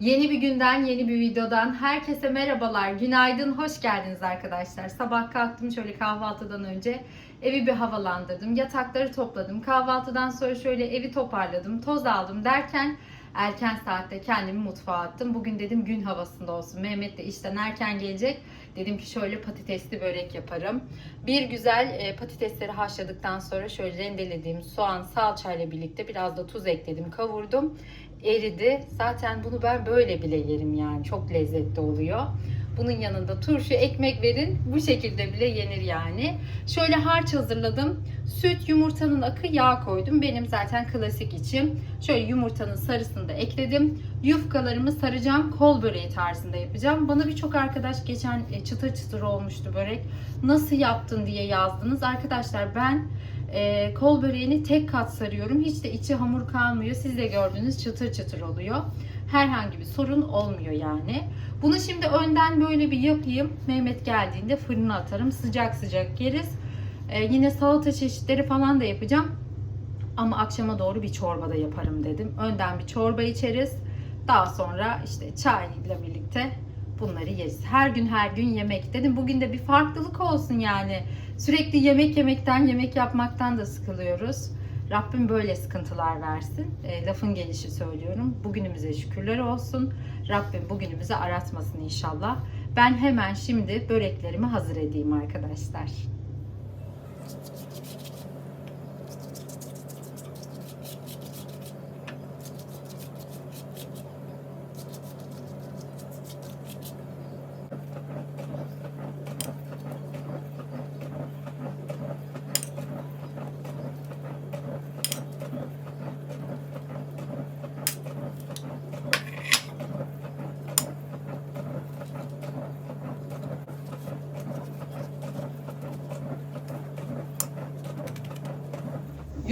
Yeni bir günden, yeni bir videodan herkese merhabalar, günaydın, hoş geldiniz arkadaşlar. Sabah kalktım şöyle kahvaltıdan önce evi bir havalandırdım, yatakları topladım. Kahvaltıdan sonra şöyle evi toparladım, toz aldım derken erken saatte kendimi mutfağa attım. Bugün dedim gün havasında olsun. Mehmet de işten erken gelecek. Dedim ki şöyle patatesli börek yaparım. Bir güzel e, patatesleri haşladıktan sonra şöyle rendelediğim soğan salçayla birlikte biraz da tuz ekledim, kavurdum eridi. Zaten bunu ben böyle bile yerim yani. Çok lezzetli oluyor. Bunun yanında turşu, ekmek verin. Bu şekilde bile yenir yani. Şöyle harç hazırladım. Süt, yumurtanın akı, yağ koydum. Benim zaten klasik içim. Şöyle yumurtanın sarısını da ekledim. Yufkalarımı saracağım. Kol böreği tarzında yapacağım. Bana birçok arkadaş geçen e, çıtır çıtır olmuştu börek. Nasıl yaptın diye yazdınız. Arkadaşlar ben e, kol böreğini tek kat sarıyorum. Hiç de içi hamur kalmıyor. Siz de gördüğünüz çıtır çıtır oluyor. Herhangi bir sorun olmuyor yani. Bunu şimdi önden böyle bir yapayım. Mehmet geldiğinde fırına atarım. Sıcak sıcak yeriz. E, yine salata çeşitleri falan da yapacağım. Ama akşama doğru bir çorba da yaparım dedim. Önden bir çorba içeriz. Daha sonra işte çayla birlikte bunları yeriz. Her gün her gün yemek dedim. Bugün de bir farklılık olsun yani. Sürekli yemek yemekten, yemek yapmaktan da sıkılıyoruz. Rabbim böyle sıkıntılar versin. E, lafın gelişi söylüyorum. Bugünümüze şükürler olsun. Rabbim bugünümüzü aratmasın inşallah. Ben hemen şimdi böreklerimi hazır edeyim arkadaşlar.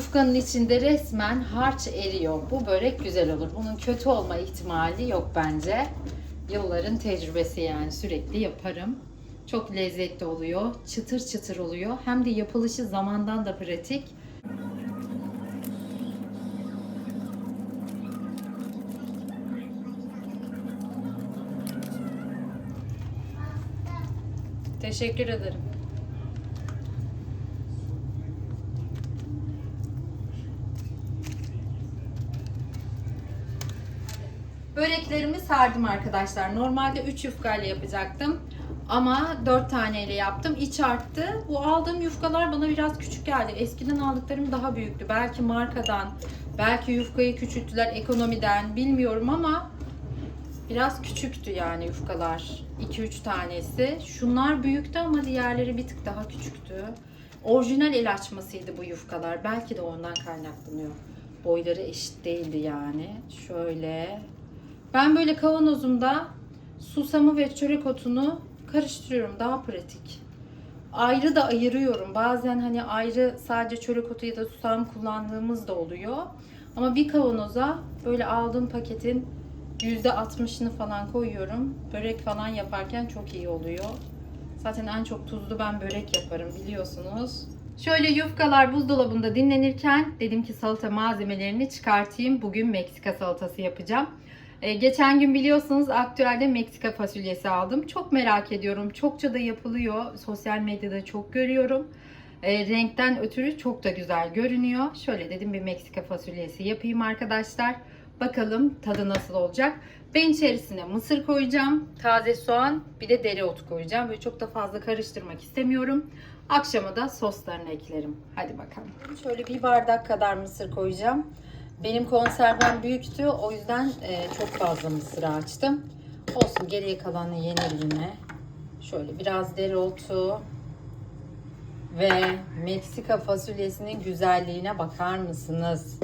Yufkanın içinde resmen harç eriyor. Bu börek güzel olur. Bunun kötü olma ihtimali yok bence. Yılların tecrübesi yani sürekli yaparım. Çok lezzetli oluyor. Çıtır çıtır oluyor. Hem de yapılışı zamandan da pratik. Teşekkür ederim. Böreklerimi sardım arkadaşlar. Normalde 3 yufkayla yapacaktım. Ama 4 taneyle yaptım. İç arttı. Bu aldığım yufkalar bana biraz küçük geldi. Eskiden aldıklarım daha büyüktü. Belki markadan, belki yufkayı küçülttüler ekonomiden bilmiyorum ama biraz küçüktü yani yufkalar. 2-3 tanesi. Şunlar büyüktü ama diğerleri bir tık daha küçüktü. Orijinal el açmasıydı bu yufkalar. Belki de ondan kaynaklanıyor. Boyları eşit değildi yani. Şöyle ben böyle kavanozumda susamı ve çörek otunu karıştırıyorum. Daha pratik. Ayrı da ayırıyorum. Bazen hani ayrı sadece çörek otu ya da susam kullandığımız da oluyor. Ama bir kavanoza böyle aldığım paketin %60'ını falan koyuyorum. Börek falan yaparken çok iyi oluyor. Zaten en çok tuzlu ben börek yaparım biliyorsunuz. Şöyle yufkalar buzdolabında dinlenirken dedim ki salata malzemelerini çıkartayım. Bugün Meksika salatası yapacağım. Ee, geçen gün biliyorsunuz aktüelde Meksika fasulyesi aldım. Çok merak ediyorum. Çokça da yapılıyor. Sosyal medyada çok görüyorum. Ee, renkten ötürü çok da güzel görünüyor. Şöyle dedim bir Meksika fasulyesi yapayım arkadaşlar. Bakalım tadı nasıl olacak. Ben içerisine mısır koyacağım. Taze soğan bir de dereotu koyacağım. Böyle çok da fazla karıştırmak istemiyorum. Akşama da soslarını eklerim. Hadi bakalım. Şöyle bir bardak kadar mısır koyacağım. Benim konservem büyüktü. O yüzden e, çok fazla mısır açtım. Olsun geriye kalanı yenir yine. Şöyle biraz dereotu ve Meksika fasulyesinin güzelliğine bakar mısınız?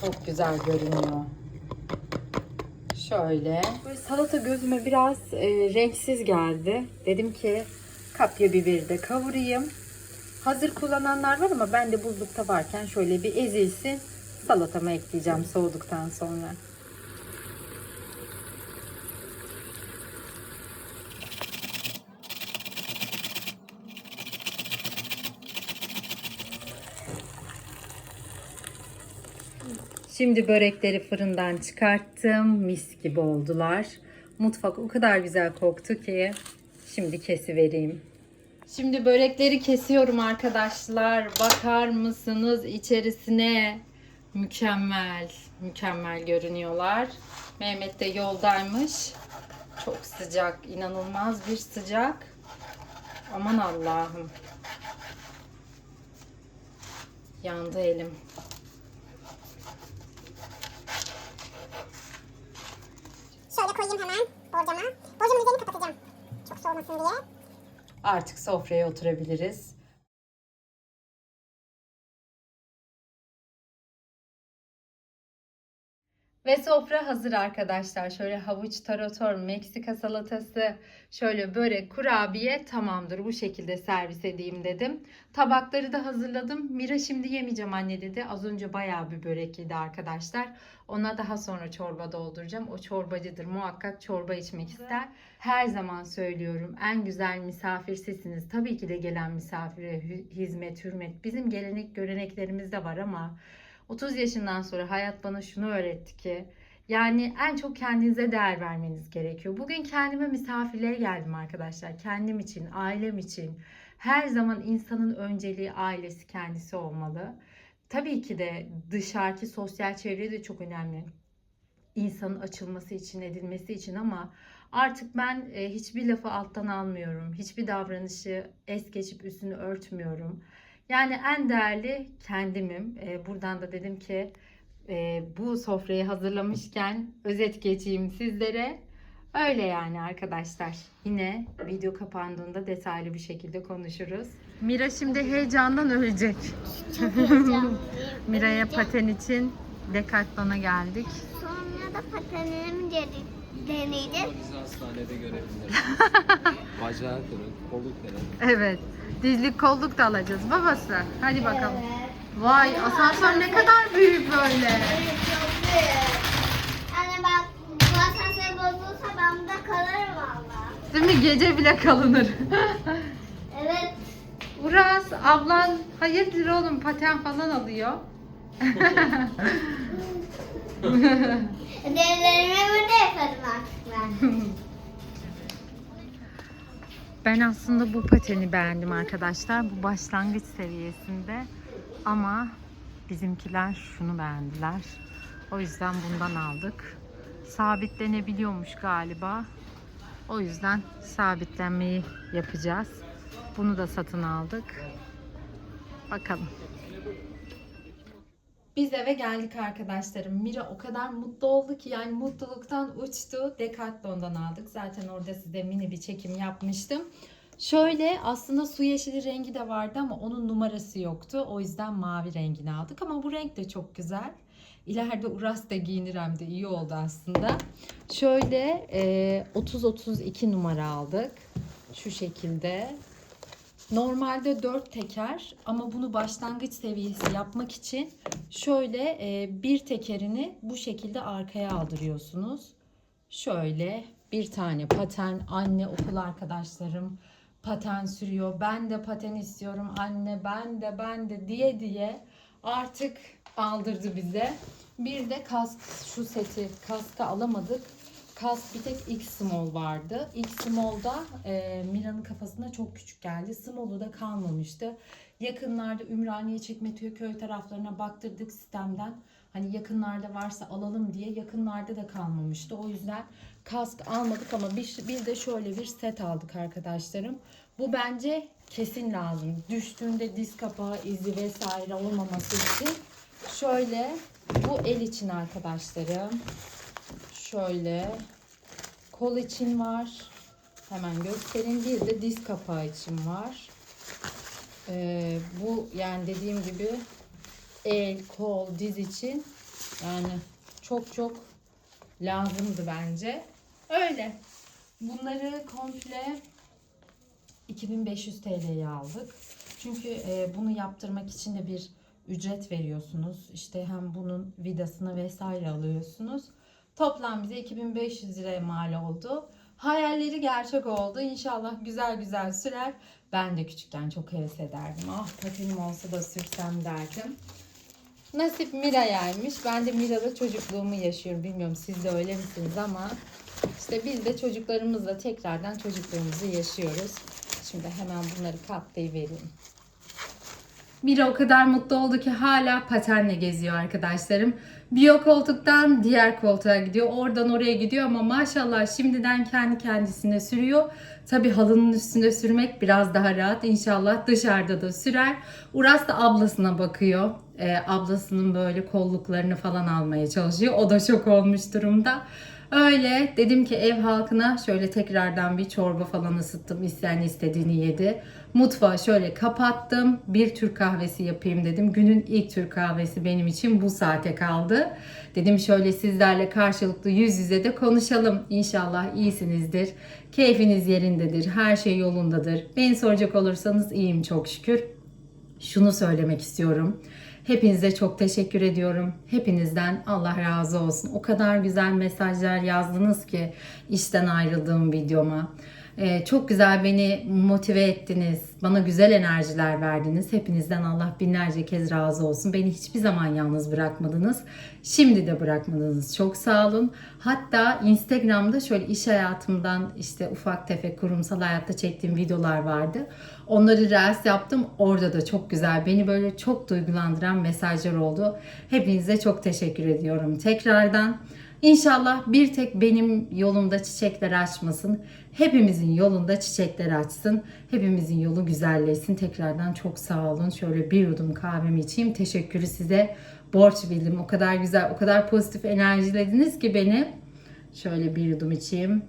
Çok güzel görünüyor. Şöyle. Böyle salata gözüme biraz e, renksiz geldi. Dedim ki kapya biberi de kavurayım. Hazır kullananlar var ama ben de buzlukta varken şöyle bir ezilsin. Salatama ekleyeceğim soğuduktan sonra. Şimdi börekleri fırından çıkarttım. Mis gibi oldular. Mutfak o kadar güzel koktu ki şimdi kesivereyim. Şimdi börekleri kesiyorum arkadaşlar. Bakar mısınız içerisine? Mükemmel, mükemmel görünüyorlar. Mehmet de yoldaymış. Çok sıcak, inanılmaz bir sıcak. Aman Allah'ım. Yandı elim. Şöyle koyayım hemen borcama. Borcamın üzerini kapatacağım. Çok soğumasın diye. Artık sofraya oturabiliriz. Ve sofra hazır arkadaşlar. Şöyle havuç tarator, Meksika salatası, şöyle börek, kurabiye tamamdır. Bu şekilde servis edeyim dedim. Tabakları da hazırladım. Mira şimdi yemeyeceğim anne dedi. Az önce bayağı bir börek yedi arkadaşlar. Ona daha sonra çorba dolduracağım. O çorbacıdır. Muhakkak çorba içmek ister. Her zaman söylüyorum en güzel misafir sizsiniz. Tabii ki de gelen misafire hizmet, hürmet. Bizim gelenek göreneklerimiz de var ama 30 yaşından sonra hayat bana şunu öğretti ki yani en çok kendinize değer vermeniz gerekiyor. Bugün kendime misafirliğe geldim arkadaşlar. Kendim için, ailem için. Her zaman insanın önceliği ailesi kendisi olmalı. Tabii ki de dışarıki sosyal çevre de çok önemli. İnsanın açılması için, edilmesi için ama artık ben e, hiçbir lafı alttan almıyorum. Hiçbir davranışı es geçip üstünü örtmüyorum. Yani en değerli kendimim. E, buradan da dedim ki e, bu sofrayı hazırlamışken özet geçeyim sizlere. Öyle yani arkadaşlar. Yine video kapandığında detaylı bir şekilde konuşuruz. Mira şimdi heyecandan ölecek. Çok heyecanlıyım. Mira'ya paten için Decathlon'a geldik. Sonra da deneyeceğiz. Bizi hastanede görebiliriz. Bacağı kırık, kolu kırık. Evet. Dizlik kolluk da alacağız babası. Hadi bakalım. Vay asansör ne kadar büyük böyle. Evet çok büyük. Anne bak bu asansör bozulursa ben burada kalırım valla. Değil mi? Gece bile kalınır. Evet. Uras ablan hayırdır oğlum paten falan alıyor. Ödevlerimi burada yaparım artık ben. Ben aslında bu pateni beğendim arkadaşlar. Bu başlangıç seviyesinde. Ama bizimkiler şunu beğendiler. O yüzden bundan aldık. Sabitlenebiliyormuş galiba. O yüzden sabitlenmeyi yapacağız. Bunu da satın aldık. Bakalım. Biz eve geldik arkadaşlarım. Mira o kadar mutlu oldu ki yani mutluluktan uçtu. Decathlon'dan aldık. Zaten orada size mini bir çekim yapmıştım. Şöyle aslında su yeşili rengi de vardı ama onun numarası yoktu. O yüzden mavi rengini aldık ama bu renk de çok güzel. İleride Uras da giyinir hem de iyi oldu aslında. Şöyle e, 30-32 numara aldık. Şu şekilde. Normalde 4 teker ama bunu başlangıç seviyesi yapmak için şöyle e, bir tekerini bu şekilde arkaya aldırıyorsunuz. Şöyle bir tane paten anne okul arkadaşlarım paten sürüyor. Ben de paten istiyorum anne ben de ben de diye diye artık aldırdı bize. Bir de kask şu seti kaska alamadık. Kask bir tek X small vardı. X small'da e, Mira'nın kafasına çok küçük geldi. Small'u da kalmamıştı. Yakınlarda Ümraniye Çekmeköy'ü taraflarına baktırdık sistemden. Hani yakınlarda varsa alalım diye yakınlarda da kalmamıştı. O yüzden kask almadık ama bir, bir de şöyle bir set aldık arkadaşlarım. Bu bence kesin lazım. Düştüğünde diz kapağı izi vesaire olmaması için şöyle bu el için arkadaşlarım. Şöyle kol için var. Hemen göstereyim. Bir de diz kapağı için var. Ee, bu yani dediğim gibi el, kol, diz için yani çok çok lazımdı bence. Öyle. Bunları komple 2500 TL'ye aldık. Çünkü e, bunu yaptırmak için de bir ücret veriyorsunuz. İşte hem bunun vidasını vesaire alıyorsunuz. Toplam bize 2500 liraya mal oldu. Hayalleri gerçek oldu. İnşallah güzel güzel sürer. Ben de küçükken çok heves ederdim. Ah patenim olsa da sürsem derdim. Nasip Mira'yaymış. Ben de Mira'da çocukluğumu yaşıyorum. Bilmiyorum siz de öyle misiniz ama işte biz de çocuklarımızla tekrardan çocukluğumuzu yaşıyoruz. Şimdi hemen bunları katlayıvereyim. Mira o kadar mutlu oldu ki hala patenle geziyor arkadaşlarım. Bir koltuktan diğer koltuğa gidiyor. Oradan oraya gidiyor ama maşallah şimdiden kendi kendisine sürüyor. Tabi halının üstünde sürmek biraz daha rahat. İnşallah dışarıda da sürer. Uras da ablasına bakıyor. Ee, ablasının böyle kolluklarını falan almaya çalışıyor. O da şok olmuş durumda. Öyle dedim ki ev halkına şöyle tekrardan bir çorba falan ısıttım. İsteyen istediğini yedi. Mutfağı şöyle kapattım. Bir Türk kahvesi yapayım dedim. Günün ilk Türk kahvesi benim için bu saate kaldı. Dedim şöyle sizlerle karşılıklı yüz yüze de konuşalım. İnşallah iyisinizdir. Keyfiniz yerindedir. Her şey yolundadır. Beni soracak olursanız iyiyim çok şükür. Şunu söylemek istiyorum. Hepinize çok teşekkür ediyorum. Hepinizden Allah razı olsun. O kadar güzel mesajlar yazdınız ki işten ayrıldığım videoma. Ee, çok güzel beni motive ettiniz. Bana güzel enerjiler verdiniz. Hepinizden Allah binlerce kez razı olsun. Beni hiçbir zaman yalnız bırakmadınız. Şimdi de bırakmadınız. Çok sağ olun. Hatta Instagram'da şöyle iş hayatımdan işte ufak tefek kurumsal hayatta çektiğim videolar vardı. Onları reels yaptım. Orada da çok güzel, beni böyle çok duygulandıran mesajlar oldu. Hepinize çok teşekkür ediyorum tekrardan. İnşallah bir tek benim yolumda çiçekler açmasın. Hepimizin yolunda çiçekler açsın. Hepimizin yolu güzelleşsin. Tekrardan çok sağ olun. Şöyle bir yudum kahvemi içeyim. Teşekkürü size borç bildim. O kadar güzel, o kadar pozitif enerjilediniz ki beni. Şöyle bir yudum içeyim.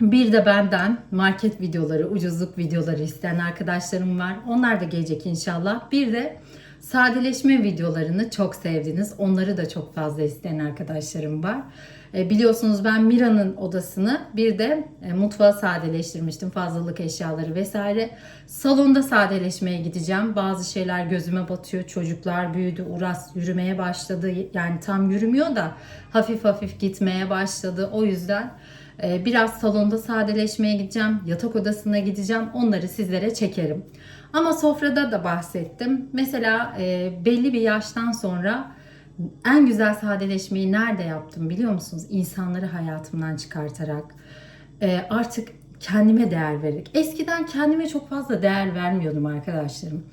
Bir de benden market videoları, ucuzluk videoları isteyen arkadaşlarım var. Onlar da gelecek inşallah. Bir de sadeleşme videolarını çok sevdiniz. Onları da çok fazla isteyen arkadaşlarım var. E, biliyorsunuz ben Mira'nın odasını bir de e, mutfağı sadeleştirmiştim. Fazlalık eşyaları vesaire. Salonda sadeleşmeye gideceğim. Bazı şeyler gözüme batıyor. Çocuklar büyüdü. Uras yürümeye başladı. Yani tam yürümüyor da hafif hafif gitmeye başladı. O yüzden Biraz salonda sadeleşmeye gideceğim, yatak odasına gideceğim. Onları sizlere çekerim. Ama sofrada da bahsettim. Mesela e, belli bir yaştan sonra en güzel sadeleşmeyi nerede yaptım biliyor musunuz? İnsanları hayatımdan çıkartarak. E, artık kendime değer vererek. Eskiden kendime çok fazla değer vermiyordum arkadaşlarım.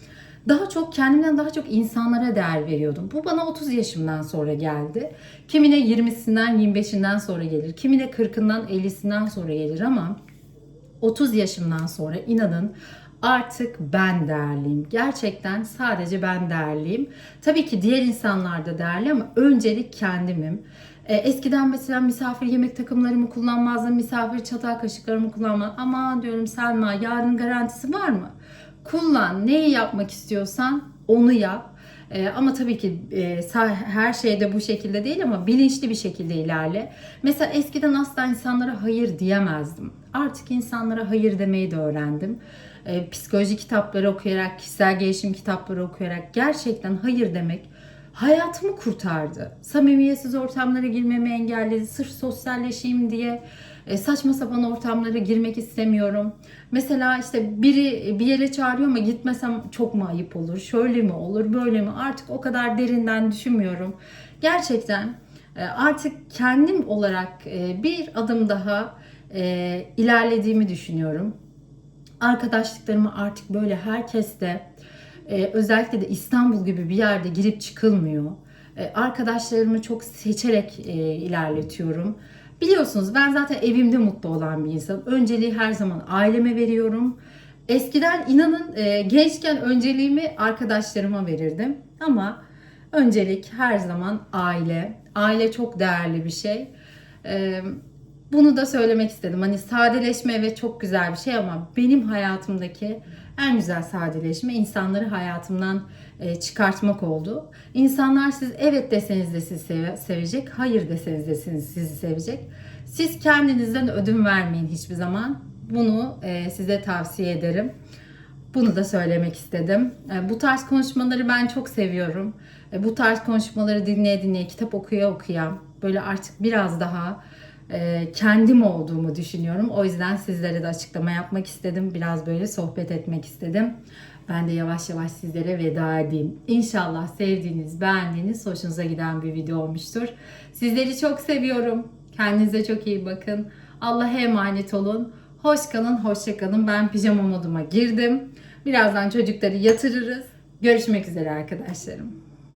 Daha çok kendimden daha çok insanlara değer veriyordum. Bu bana 30 yaşımdan sonra geldi. Kimine 20'sinden 25'inden sonra gelir. Kimine 40'ından 50'sinden sonra gelir ama 30 yaşımdan sonra inanın artık ben değerliyim. Gerçekten sadece ben değerliyim. Tabii ki diğer insanlar da değerli ama öncelik kendimim. E, Eskiden mesela misafir yemek takımlarımı kullanmazdım. Misafir çatal kaşıklarımı kullanmazdım. Ama diyorum Selma yarın garantisi var mı? Kullan. Neyi yapmak istiyorsan onu yap. Ee, ama tabii ki e, her şeyde bu şekilde değil ama bilinçli bir şekilde ilerle. Mesela eskiden asla insanlara hayır diyemezdim. Artık insanlara hayır demeyi de öğrendim. Ee, psikoloji kitapları okuyarak, kişisel gelişim kitapları okuyarak gerçekten hayır demek hayatımı kurtardı. Samimiyetsiz ortamlara girmemi engelledi. Sırf sosyalleşeyim diye e, saçma sapan ortamlara girmek istemiyorum. Mesela işte biri bir yere çağırıyor ama gitmesem çok mu ayıp olur? Şöyle mi olur? Böyle mi? Artık o kadar derinden düşünmüyorum. Gerçekten e, artık kendim olarak e, bir adım daha ilerlediğimi düşünüyorum. Arkadaşlıklarımı artık böyle herkesle özellikle de İstanbul gibi bir yerde girip çıkılmıyor. Arkadaşlarımı çok seçerek ilerletiyorum. Biliyorsunuz ben zaten evimde mutlu olan bir insanım. Önceliği her zaman aileme veriyorum. Eskiden inanın e, gençken önceliğimi arkadaşlarıma verirdim. Ama öncelik her zaman aile. Aile çok değerli bir şey. Ee, bunu da söylemek istedim. Hani sadeleşme evet çok güzel bir şey ama benim hayatımdaki en güzel sadeleşme insanları hayatımdan e, çıkartmak oldu. İnsanlar siz evet deseniz de sizi seve- sevecek, hayır deseniz de sizi sevecek. Siz kendinizden ödün vermeyin hiçbir zaman. Bunu e, size tavsiye ederim. Bunu da söylemek istedim. E, Bu tarz konuşmaları ben çok seviyorum. Bu tarz konuşmaları dinleye dinleye, kitap okuya okuya böyle artık biraz daha kendim olduğumu düşünüyorum. O yüzden sizlere de açıklama yapmak istedim. Biraz böyle sohbet etmek istedim. Ben de yavaş yavaş sizlere veda edeyim. İnşallah sevdiğiniz, beğendiğiniz, hoşunuza giden bir video olmuştur. Sizleri çok seviyorum. Kendinize çok iyi bakın. Allah'a emanet olun. Hoş kalın, hoşça kalın. Ben pijama moduma girdim. Birazdan çocukları yatırırız. Görüşmek üzere arkadaşlarım.